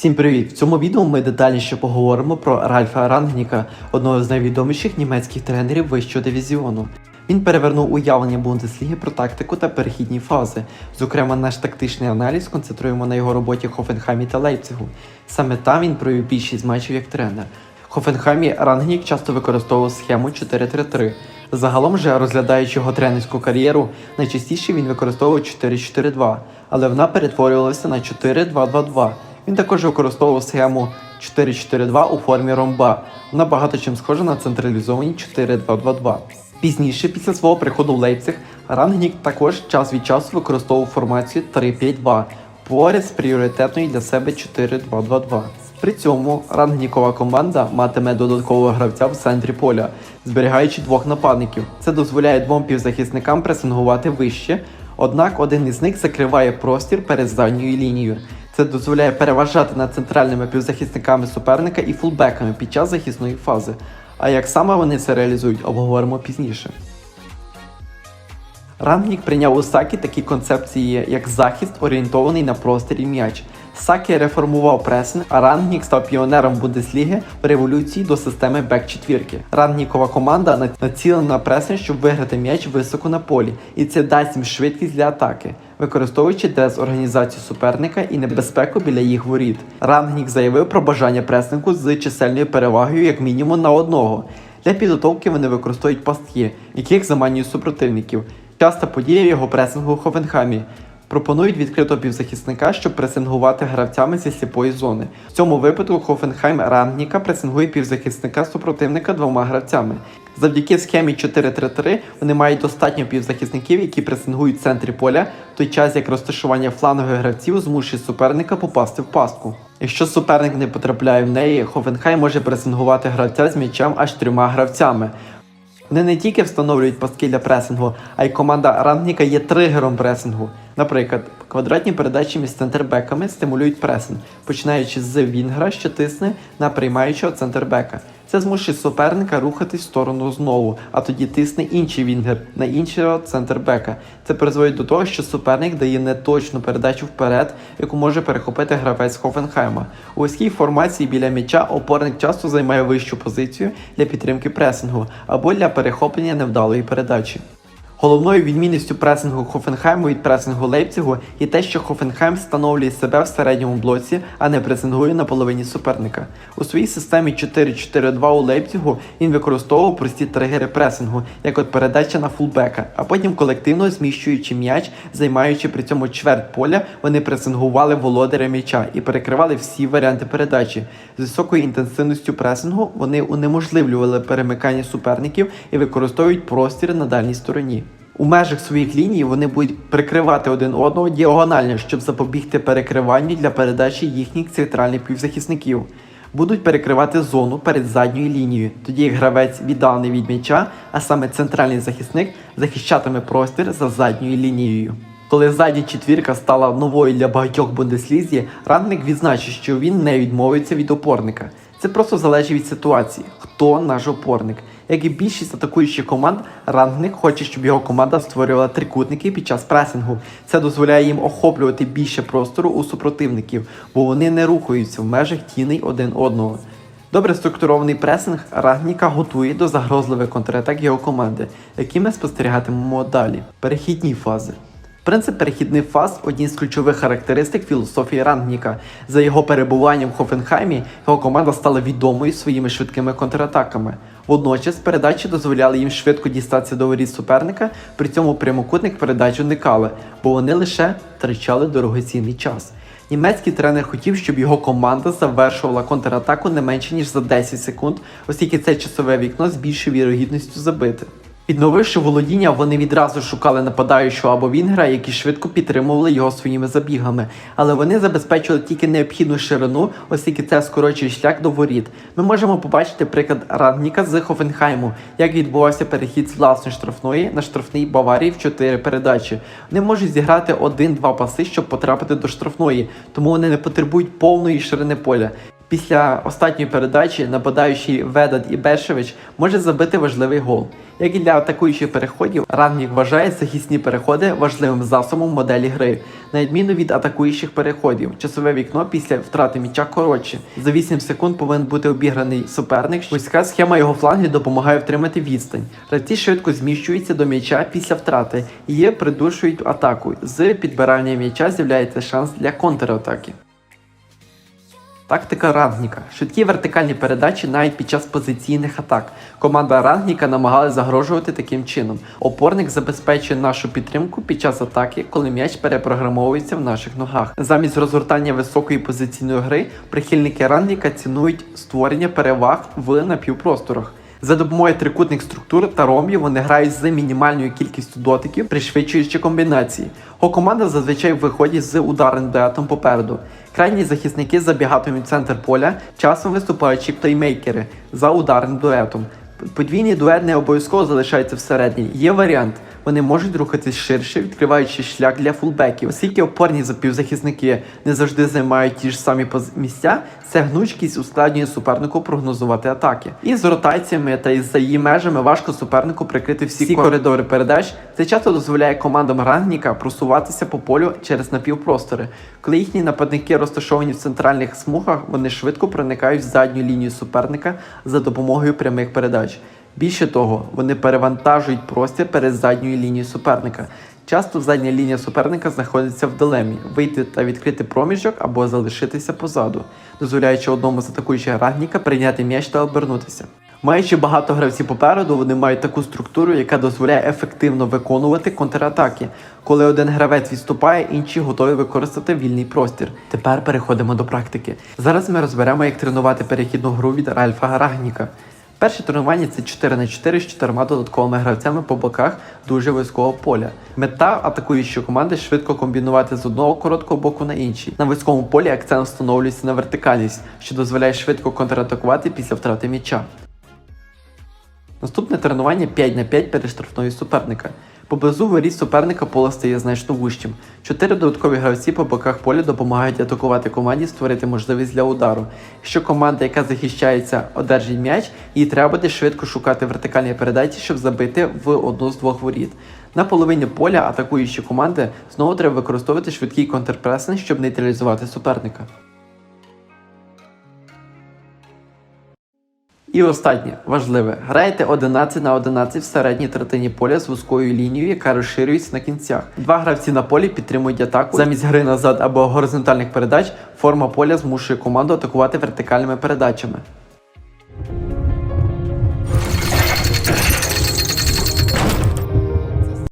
Всім привіт! В цьому відео ми детальніше поговоримо про Ральфа Рангніка, одного з найвідоміших німецьких тренерів вищого дивізіону. Він перевернув уявлення Бундесліги про тактику та перехідні фази. Зокрема, наш тактичний аналіз концентруємо на його роботі в Хофенхаймі та Лейпцигу. Саме там він провів більшість матчів як тренер. В Хофенхаймі Рангнік часто використовував схему 4-3-3. Загалом же, розглядаючи його тренерську кар'єру, найчастіше він використовував 4-4-2, але вона перетворювалася на 4-2-2-2. Він також використовував схему 4-4-2 у формі ромба. Вона багато чим схожа на централізовані 4-2-2-2. Пізніше, після свого приходу в Лейпциг, Рангнік також час від часу використовував формацію 3-5-2 поряд з пріоритетною для себе 4-2-2-2. При цьому рангнікова команда матиме додаткового гравця в центрі поля, зберігаючи двох нападників. Це дозволяє двом півзахисникам пресингувати вище, однак один із них закриває простір перед задньою лінією. Це дозволяє переважати над центральними півзахисниками суперника і фулбеками під час захисної фази. А як саме вони це реалізують, обговоримо пізніше. Рангнік прийняв у Сакі такі концепції, як захист, орієнтований на простір і м'яч. Сакі реформував пресинг, а Рангнік став піонером Бундесліги в революції до системи бек-четвірки. Рангнікова команда націлена на пресинг, щоб виграти м'яч високо на полі, і це дасть їм швидкість для атаки, використовуючи дезорганізацію суперника і небезпеку біля їх воріт. Рангнік заявив про бажання преснику з чисельною перевагою як мінімум на одного. Для підготовки вони використовують пастки, яких заманюють супротивників. Часта подія в його пресингу у Хофенхаймі. Пропонують відкритого півзахисника, щоб пресингувати гравцями зі сліпої зони. В цьому випадку Хофенхайм Рангніка пресингує півзахисника супротивника двома гравцями. Завдяки схемі 4-3-3 вони мають достатньо півзахисників, які пресингують в центрі поля, в той час як розташування флангових гравців змушує суперника попасти в пастку. Якщо суперник не потрапляє в неї, Хофенхайм може пресингувати гравця з м'ячем аж трьома гравцями. Вони не тільки встановлюють пастки для пресингу, а й команда рангніка є тригером пресингу. Наприклад, квадратні передачі між центрбеками стимулюють пресинг, починаючи з Вінгра, що тисне на приймаючого центрбека. Це змушує суперника рухатись в сторону знову, а тоді тисне інший вінгер на іншого центрбека. Це призводить до того, що суперник дає неточну передачу вперед, яку може перехопити гравець Хофенхайма. У вузькій формації біля м'яча опорник часто займає вищу позицію для підтримки пресингу або для перехоплення невдалої передачі. Головною відмінністю пресингу Хофенхайму від пресингу Лейпцигу є те, що Хофенхайм встановлює себе в середньому блоці, а не пресингує на половині суперника. У своїй системі 4-4-2 у Лейпцигу він використовував прості тригери пресингу, як от передача на фулбека, а потім колективно зміщуючи м'яч, займаючи при цьому чверть поля, вони пресингували володаря м'яча і перекривали всі варіанти передачі. З високою інтенсивністю пресингу вони унеможливлювали перемикання суперників і використовують простір на дальній стороні. У межах своїх ліній вони будуть прикривати один одного діагонально, щоб запобігти перекриванню для передачі їхніх центральних півзахисників. Будуть перекривати зону перед задньою лінією, тоді як гравець віддалений від м'яча, а саме центральний захисник захищатиме простір за задньою лінією. Коли задня четвірка стала новою для багатьох бундеслізі, Рангник відзначив, що він не відмовиться від опорника. Це просто залежить від ситуації, хто наш опорник. Як і більшість атакуючих команд, рангник хоче, щоб його команда створювала трикутники під час пресингу. Це дозволяє їм охоплювати більше простору у супротивників, бо вони не рухаються в межах тіней один одного. Добре структурований пресинг Рагніка готує до загрозливих контратак його команди, які ми спостерігатимемо далі. Перехідні фази. Принцип перехідних фаз одні з ключових характеристик філософії Рангніка. За його перебуванням в Хофенхаймі його команда стала відомою своїми швидкими контратаками. Водночас передачі дозволяли їм швидко дістатися до воріт суперника, при цьому прямокутник передач уникали, бо вони лише втрачали дорогоцінний час. Німецький тренер хотів, щоб його команда завершувала контратаку не менше ніж за 10 секунд, оскільки це часове вікно з більшою вірогідністю забити. Відновивши володіння, вони відразу шукали нападаючого або вінгера, які швидко підтримували його своїми забігами, але вони забезпечували тільки необхідну ширину, оскільки це скорочує шлях до воріт. Ми можемо побачити приклад Рангніка з Хофенхайму, як відбувався перехід з власної штрафної на штрафний Баварії в чотири передачі. Вони можуть зіграти один-два паси, щоб потрапити до штрафної, тому вони не потребують повної ширини поля. Після останньої передачі нападаючий і Бешевич може забити важливий гол. Як і для атакуючих переходів, Рангнік вважає захисні переходи важливим засобом моделі гри, на відміну від атакуючих переходів. Часове вікно після втрати м'яча коротше. За 8 секунд повинен бути обіграний суперник. Вузька схема його флангів допомагає втримати відстань. Гравці швидко зміщуються до м'яча після втрати і придушують атаку. З підбирання м'яча з'являється шанс для контратаки. Тактика Рангніка. Швидкі вертикальні передачі навіть під час позиційних атак. Команда Рангніка намагалась загрожувати таким чином. Опорник забезпечує нашу підтримку під час атаки, коли м'яч перепрограмовується в наших ногах. Замість розгортання високої позиційної гри прихильники Рангніка цінують створення переваг в напівпросторах. За допомогою трикутних структур та ромбів вони грають з мінімальною кількістю дотиків, пришвидшуючи комбінації. Його команда зазвичай виходить з ударним дуетом попереду. Крайні захисники забігатимуть центр поля, часом виступаючи плеймейкери за ударним дуетом. Подвійний дует не обов'язково залишається всередині. Є варіант. Вони можуть рухатись ширше, відкриваючи шлях для фулбеків. Оскільки опорні запівзахисники не завжди займають ті ж самі місця, ця гнучкість ускладнює супернику прогнозувати атаки. І з ротаціями та із за її межами важко супернику прикрити всі, коридори передач. Це часто дозволяє командам Рангніка просуватися по полю через напівпростори. Коли їхні нападники розташовані в центральних смугах, вони швидко проникають в задню лінію суперника за допомогою прямих передач. Більше того, вони перевантажують простір перед задньою лінією суперника. Часто задня лінія суперника знаходиться в дилемі вийти та відкрити проміжок або залишитися позаду, дозволяючи одному з атакуючих рагніка прийняти м'яч та обернутися. Маючи багато гравців попереду, вони мають таку структуру, яка дозволяє ефективно виконувати контратаки. Коли один гравець відступає, інші готові використати вільний простір. Тепер переходимо до практики. Зараз ми розберемо, як тренувати перехідну гру від Ральфа Рагніка. Перше тренування це 4 на 4 з чотирма додатковими гравцями по боках дуже вузького поля. Мета атакуючої команди швидко комбінувати з одного короткого боку на інший. На вузькому полі акцент встановлюється на вертикальність, що дозволяє швидко контратакувати після втрати м'яча. Наступне тренування 5 на 5 перед штрафною суперника. Поблизу воріт суперника поле стає значно вужчим. Чотири додаткові гравці по боках поля допомагають атакувати команді створити можливість для удару. Якщо команда, яка захищається, одержить м'яч, їй треба буде швидко шукати вертикальні передачі, щоб забити в одну з двох воріт. На половині поля атакуючі команди знову треба використовувати швидкий контрпресинг, щоб нейтралізувати суперника. І останнє важливе. Граєте 11 на 11 в середній третині поля з вузькою лінією, яка розширюється на кінцях. Два гравці на полі підтримують атаку. Замість гри назад або горизонтальних передач форма поля змушує команду атакувати вертикальними передачами.